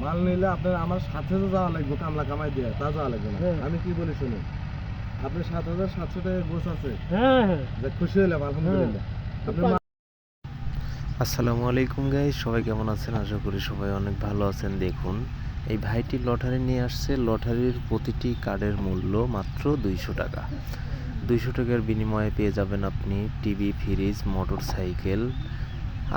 মাল নিলে আপনার আমার সাথে যাওয়া লাগবে কামলা কামাই দিয়ে তা যাওয়া লাগবে না। আমি কি বলি শুনুন আপনার সাত হাজার সাতশো টাকা গোছ আছে। হ্যাঁ হ্যাঁ। খুশি হলাম আলহামদুলিল্লাহ। আপনি আসসালামু আলাইকুম গাইস সবাই কেমন আছেন? আশা করি সবাই অনেক ভালো আছেন। দেখুন এই ভাইটি লটারি নিয়ে আসছে। লটারির প্রতিটি কার্ডের মূল্য মাত্র দুইশো টাকা। দুইশো টাকার বিনিময়ে পেয়ে যাবেন আপনি টিভি ফ্রিজ মোটর সাইকেল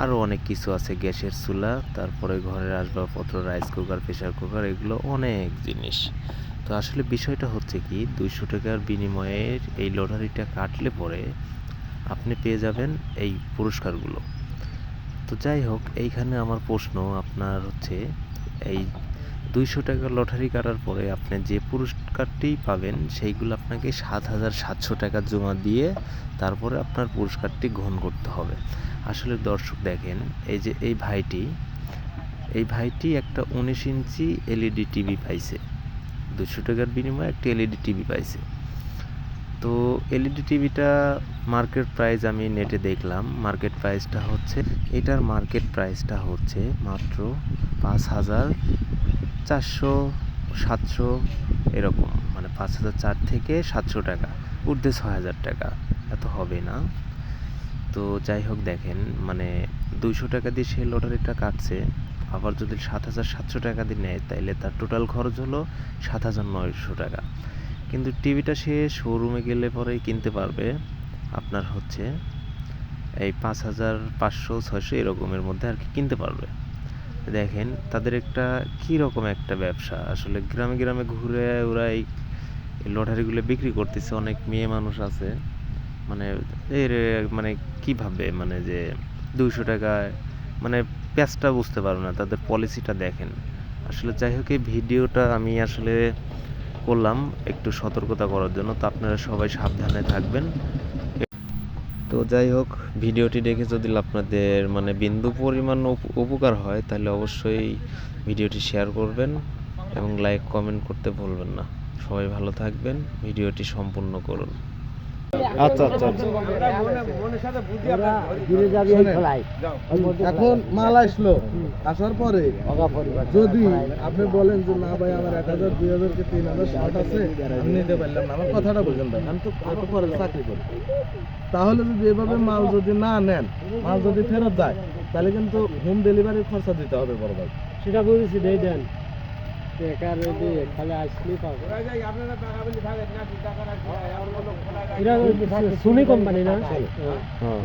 আরও অনেক কিছু আছে। গ্যাসের চুলা তারপরে ঘরের আসবাবপত্র রাইস কুকার প্রেসার কুকার এগুলো অনেক জিনিস। তো আসলে বিষয়টা হচ্ছে কি, দুইশো টাকার বিনিময়ে এই লটারিটা কাটলে পরে আপনি পেয়ে যাবেন এই পুরস্কারগুলো। তো যাই হোক, এইখানে আমার প্রশ্ন আপনার হচ্ছে, এই দুইশো টাকা লটারি কাটার পরে আপনি যে পুরস্কারটি পাবেন, সেইগুলো আপনাকে সাত হাজার সাতশো টাকা জমা দিয়ে তারপরে আপনার পুরস্কারটি গ্রহণ করতে হবে। আসলে দর্শক দেখেন, এই যে এই ভাইটি এই ভাইটি একটা উনিশ ইঞ্চি এলইডি টিভি পাইছে। দুশো টাকার বিনিময়ে একটা এলইডি টিভি পাইছে। তো এলইডি টিভিটা মার্কেট প্রাইস আমি নেটে দেখলাম। মার্কেট প্রাইসটা হচ্ছে, এটার মার্কেট প্রাইসটা হচ্ছে মাত্র পাঁচ হাজার চারশো সাতশো এরকম। মানে পাঁচ হাজার চার থেকে সাতশো টাকা, ঊর্ধ্বে ছয় হাজার টাকা। এত হবে না। তো যাই হোক দেখেন মানে দুইশো টাকা দিয়ে সে লটারিটা কাটছে। আবার যদি সাত হাজার সাতশো টাকা দিয়ে নেয়, তাইলে তার টোটাল খরচ হলো সাত হাজার নয়শো টাকা। কিন্তু টিভিটা সে শোরুমে গেলে পরেই কিনতে পারবে। আপনার হচ্ছে এই পাঁচ হাজার পাঁচশো, ছয়শো এরকমের মধ্যে আর কি কিনতে পারবে। দেখেন, তাদের একটা কী রকম একটা ব্যবসা। আসলে গ্রামে গ্রামে ঘুরে ওরা এই লটারিগুলো বিক্রি করতেছে, অনেক মেয়ে মানুষ আছে। মানে এর মানে কীভাবে? মানে যে দুইশো টাকায় মানে প্যাচটা বুঝতে পারো না, তাদের পলিসিটা দেখেন। আসলে যাই হোক, এই ভিডিওটা আমি আসলে করলাম একটু সতর্কতা করার জন্য, তো আপনারা সবাই সাবধানে থাকবেন। তো যাই হোক, ভিডিওটি দেখে যদি আপনাদের মানে বিন্দু পরিমাণ উপ- উপকার হয়, তাহলে অবশ্যই ভিডিওটি শেয়ার করবেন এবং লাইক, কমেন্ট করতে ভুলবেন না। সবাই ভালো থাকবেন, ভিডিওটি সম্পূর্ণ করুন। আচ্ছা আচ্ছা আচ্ছা। এখন মাল আসলো আসার পরে যদি আপনি বলেন যে না ভাই আমার এক হাজার দুই হাজার কি তিন হাজার শর্ট আছে? আমি নিতে পারলাম না আমার কথাটা ভাই। আমি তো পরে চাকরি করি। তাহলে যদি এভাবে মাল যদি না নেন মাল যদি ফেরত যায় তাহলে কিন্তু হোম ডেলিভারির খরচা দিতে হবে বড় ভাই। সেটা বলেছি দিয়ে দেন। বেকার রেডি খালি পাবো। এটা সোনি কোম্পানি না? হ্যাঁ।